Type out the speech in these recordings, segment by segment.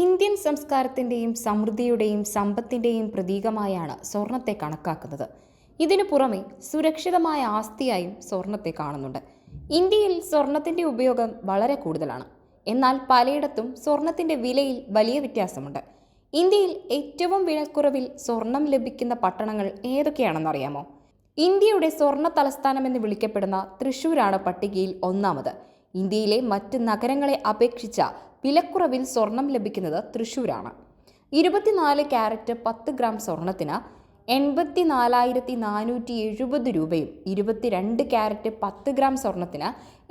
Indian സംസ്കാരത്തിന്റെയും സമൃദ്ധിയുടെയും സമ്പത്തിന്റെയും പ്രതീകമായാണ് സ്വർണത്തെ കണക്കാക്കുന്നത്. ഇതിനു പുറമെ സുരക്ഷിതമായ ആസ്തിയായും സ്വർണത്തെ കാണുന്നുണ്ട്. ഇന്ത്യയിൽ സ്വർണത്തിന്റെ ഉപയോഗം വളരെ കൂടുതലാണ്. എന്നാൽ പലയിടത്തും സ്വർണത്തിന്റെ വിലയിൽ വലിയ വ്യത്യാസമുണ്ട്. ഇന്ത്യയിൽ ഏറ്റവും വിലക്കുറവിൽ സ്വർണം ലഭിക്കുന്ന പട്ടണങ്ങൾ ഏതൊക്കെയാണെന്നറിയാമോ ഇന്ത്യയുടെ സ്വർണ തലസ്ഥാനമെന്ന് വിളിക്കപ്പെടുന്ന തൃശ്ശൂരാണ് പട്ടികയിൽ ഒന്നാമത്. ഇന്ത്യയിലെ മറ്റ് നഗരങ്ങളെ അപേക്ഷിച്ച വിലക്കുറവിൽ സ്വർണം ലഭിക്കുന്നത് തൃശൂരാണ് ഇരുപത്തിനാല് ക്യാരറ്റ് പത്ത് ഗ്രാം സ്വർണത്തിന് എൺപത്തി നാലായിരത്തി നാനൂറ്റി എഴുപത് രൂപയും ഇരുപത്തിരണ്ട് ക്യാരറ്റ് പത്ത് ഗ്രാം സ്വർണത്തിന്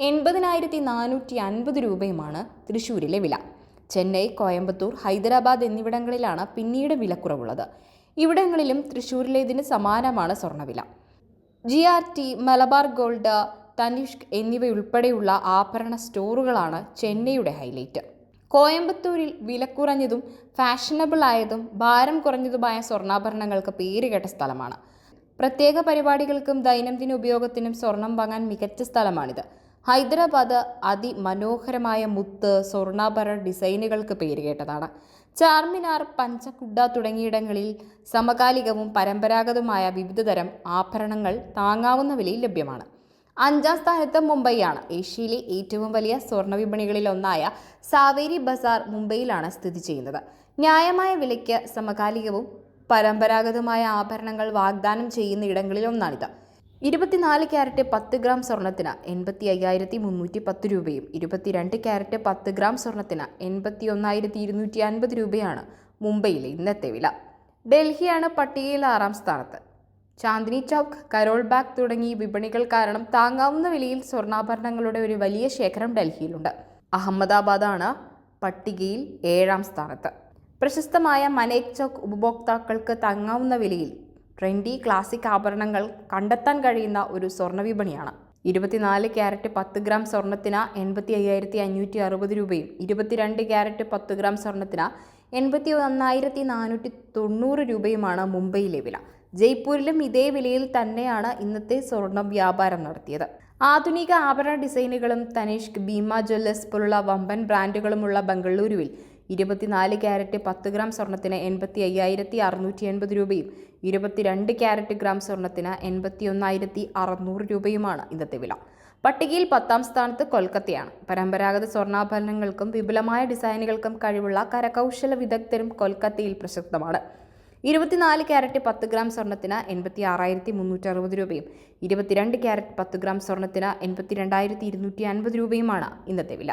എൺപതിനായിരത്തി നാനൂറ്റി അൻപത് രൂപയുമാണ് തൃശ്ശൂരിലെ വില. ചെന്നൈ കോയമ്പത്തൂർ ഹൈദരാബാദ് എന്നിവിടങ്ങളിലാണ് പിന്നീട് വിലക്കുറവുള്ളത്. ഇവിടങ്ങളിലും തൃശൂരിലേതിന് സമാനമാണ് സ്വർണവില G R T Malabar gold Tanishq എന്നിവയുൾപ്പെടെയുള്ള ആഭരണ സ്റ്റോറുകളാണ് ചെന്നൈയുടെ ഹൈലൈറ്റ്. കോയമ്പത്തൂരിൽ വിലക്കുറഞ്ഞതും ഫാഷനബിൾ ആയതും ഭാരം കുറഞ്ഞതുമായ സ്വർണാഭരണങ്ങൾക്ക് പേരുകേട്ട സ്ഥലമാണ്. പ്രത്യേക പരിപാടികൾക്കും ദൈനംദിന ഉപയോഗത്തിനും സ്വർണം വാങ്ങാൻ മികച്ച സ്ഥലമാണിത്. ഹൈദരാബാദ് അതിമനോഹരമായ മുത്ത് സ്വർണാഭരണ ഡിസൈനുകൾക്ക് പേരുകേട്ടതാണ്. ചാർമിനാർ പഞ്ചകുഡ തുടങ്ങിയിടങ്ങളിൽ സമകാലികവും പരമ്പരാഗതവുമായ വിവിധതരം ആഭരണങ്ങൾ താങ്ങാവുന്ന വിലയിൽ ലഭ്യമാണ്. അഞ്ചാം സ്ഥാനത്ത് മുംബൈയാണ്. ഏഷ്യയിലെ ഏറ്റവും വലിയ സ്വർണ വിപണികളിൽ ഒന്നായ സാവേരി ബസാർ മുംബൈയിലാണ് സ്ഥിതി ചെയ്യുന്നത്. ന്യായമായ വിലയ്ക്ക് സമകാലികവും പരമ്പരാഗതമായ ആഭരണങ്ങൾ വാഗ്ദാനം ചെയ്യുന്ന ഇടങ്ങളിലൊന്നാണിത്. ഇരുപത്തിനാല് ക്യാരറ്റ് പത്ത് ഗ്രാം സ്വർണത്തിന് എൺപത്തി അയ്യായിരത്തി മുന്നൂറ്റി പത്ത് രൂപയും ഇരുപത്തിരണ്ട് ക്യാരറ്റ് പത്ത് ഗ്രാം സ്വർണത്തിന് എൺപത്തി ഒന്നായിരത്തി ഇരുന്നൂറ്റി അൻപത് രൂപയാണ് മുംബൈയിലെ ഇന്നത്തെ വില. ഡൽഹിയാണ് പട്ടികയിൽ ആറാം സ്ഥാനത്ത്. ചാന്ദിനി ചൗക്ക് കരോൾ ബാഗ് തുടങ്ങി വിപണികൾ കാരണം താങ്ങാവുന്ന വിലയിൽ സ്വർണാഭരണങ്ങളുടെ ഒരു വലിയ ശേഖരം ഡൽഹിയിലുണ്ട്. അഹമ്മദാബാദാണ് പട്ടികയിൽ ഏഴാം സ്ഥാനത്ത്. പ്രശസ്തമായ മനേക് ചൗക്ക് ഉപഭോക്താക്കൾക്ക് താങ്ങാവുന്ന വിലയിൽ ട്രെൻഡി ക്ലാസിക് ആഭരണങ്ങൾ കണ്ടെത്താൻ കഴിയുന്ന ഒരു സ്വർണ വിപണിയാണ്. ഇരുപത്തിനാല് ക്യാരറ്റ് പത്ത് ഗ്രാം സ്വർണത്തിന് എൺപത്തി അയ്യായിരത്തി അഞ്ഞൂറ്റി അറുപത് രൂപയും ഇരുപത്തിരണ്ട് ക്യാരറ്റ് പത്ത് ഗ്രാം സ്വർണത്തിന് എൺപത്തി ഒന്നായിരത്തി നാനൂറ്റി തൊണ്ണൂറ് രൂപയുമാണ് മുംബൈയിലെ വില. ജയ്പൂരിലും ഇതേ വിലയിൽ തന്നെയാണ് ഇന്നത്തെ സ്വർണ വ്യാപാരം നടത്തിയത്. ആധുനിക ആഭരണ ഡിസൈനുകളും തനിഷ്ക് ഭീമ ജ്വല്ലേഴ്സ് പോലുള്ള വമ്പൻ ബ്രാൻഡുകളുമുള്ള ബംഗളൂരുവിൽ ഇരുപത്തിനാല് ക്യാരറ്റ് പത്ത് ഗ്രാം സ്വർണത്തിന് എൺപത്തി അയ്യായിരത്തി അറുന്നൂറ്റി എൺപത് രൂപയും ഇരുപത്തിരണ്ട് ക്യാരറ്റ് ഗ്രാം സ്വർണത്തിന് എൺപത്തി ഒന്നായിരത്തി അറുന്നൂറ് രൂപയുമാണ് ഇന്നത്തെ വില. പട്ടികയിൽ പത്താം സ്ഥാനത്ത് കൊൽക്കത്തയാണ്. പരമ്പരാഗത സ്വർണാഭരണങ്ങൾക്കും വിപുലമായ ഡിസൈനുകൾക്കും കഴിവുള്ള കരകൗശല വിദഗ്ധരും കൊൽക്കത്തയിൽ പ്രശസ്തമാണ്. ഇരുപത്തിനാല് ക്യാരറ്റ് പത്ത് ഗ്രാം സ്വർണത്തിന് എൺപത്തി ആറായിരത്തി മുന്നൂറ്റി അറുപത് രൂപയും ഇരുപത്തിരണ്ട് ക്യാരറ്റ് പത്ത് ഗ്രാം സ്വർണത്തിന് എൺപത്തി രണ്ടായിരത്തി ഇരുന്നൂറ്റി അൻപത് രൂപയുമാണ് ഇന്നത്തെ വില.